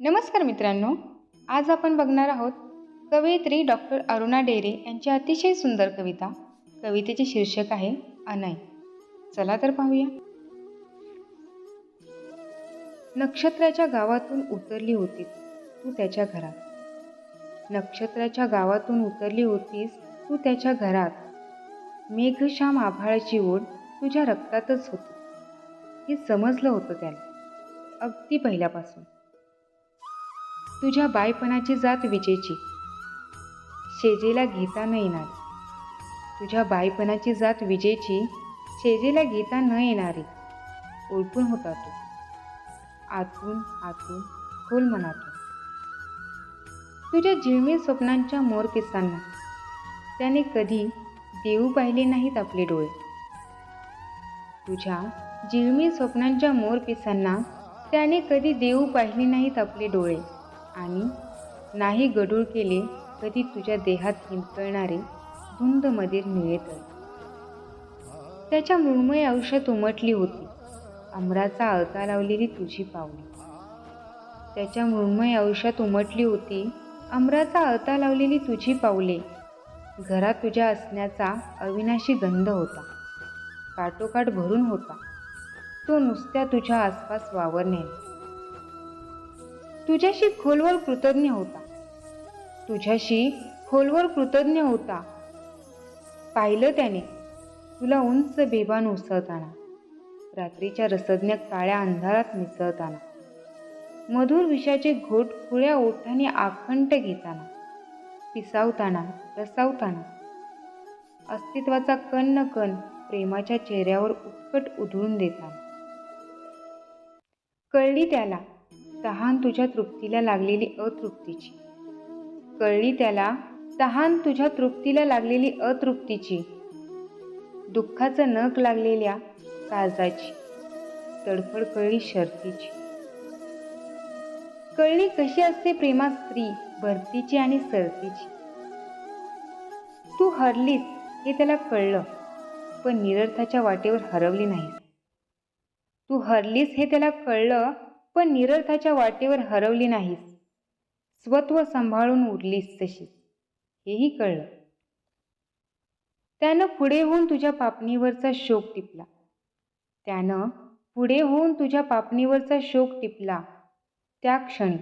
नमस्कार मित्रांनो आज आपण बघणार आहोत कवयित्री डॉक्टर अरुणा डेरे यांची अतिशय सुंदर कविता. कवितेचे शीर्षक आहे अनय. चला तर पाहूया. नक्षत्राच्या गावातून उतरली होती तू त्याच्या घरात. नक्षत्राच्या गावातून उतरली होतीस तू त्याच्या घरात. मेघश्याम आभाळाची ओढ तुझ्या रक्तातच होती. हे समजलं होतं त्याला अगदी पहिल्यापासून. तुझ्या बायपणाची जात विजेची. शेजेला घेता न येणार. तुझ्या बायपणाची जात विजेची शेजेला घेता न येणारी. ओळखून होता तू. आतून आतून खोल मनातून. तुझ्या झिळमिळ स्वप्नांच्या मोरपिसांना त्याने कधी देऊ पाहिले नाहीत आपले डोळे. तुझ्या जिळमी स्वप्नांच्या मोरपिसांना त्याने कधी देऊ पाहिले नाहीत आपले डोळे. आणि नाही गडूळ केले कधी तुझ्या देहात हिंदकळणारे धुंद मधीर निळे त्याच्या मृण्मय आयुष्यात उमटली होती. अमराचा आळता लावलेली तुझी पावले. त्याच्या मृण्मय आयुष्यात उमटली होती. अमराचा आळता लावलेली तुझी पावले. घरात तुझ्या असण्याचा अविनाशी गंध होता. काटोकाट भरून होता. तो नुसत्या तुझ्या आसपास वावरण्याने तुझ्याशी खोलवर कृतज्ञ होता. तुझ्याशी खोलवर कृतज्ञ होता. पाहिलं त्याने तुला उंच बेबान उसळताना रात्रीच्या रसज्ञ काळ्या अंधारात मिसळताना मधुर विषाचे घोट खुळ्या ओठाने आखंड घेताना पिसावताना रसावताना अस्तित्वाचा कण न कण प्रेमाच्या चेहऱ्यावर उत्कट उधळून देताना कळली त्याला तहान तुझ्या तृप्तीला लागलेली अतृप्तीची. कळली त्याला तहान तुझ्या तृप्तीला लागलेली अतृप्तीची. दुःखाचं नख लागलेल्या काळजाची. तडफड कळली शर्तीची. कळली कशी असते प्रेमात स्त्री भरतीची आणि सरतीची. तू हरलीस हे त्याला कळलं पण निरर्थाच्या वाटेवर हरवली नाही तू हरलीस हे त्याला कळलं पण निरर्थाच्या वाटेवर हरवली नाहीस. स्वत्व सांभाळून उरलीस तशीच हेही कळलं. त्यानं पुढे होऊन तुझ्या पापणीवरचा शोक टिपला. त्यानं पुढे होऊन तुझ्या पापणीवरचा शोक टिपला. त्या क्षणी.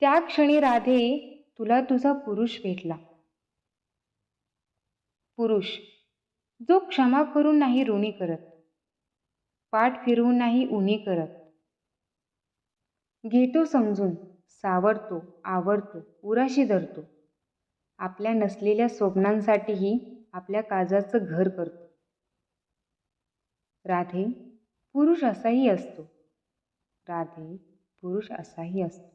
त्या क्षणी राधे तुला तुझा पुरुष भेटला. पुरुष. जो क्षमा करून नाही ऋणी करत. पाठ फिरवून नाही उणी करत. घेतो समजून सावरतो आवडतो उराशी धरतो. आपल्या नसलेल्या स्वप्नांसाठीही आपल्या काजाचं घर करतो. राधे पुरुष असाही असतो. राधे पुरुष असाही असतो.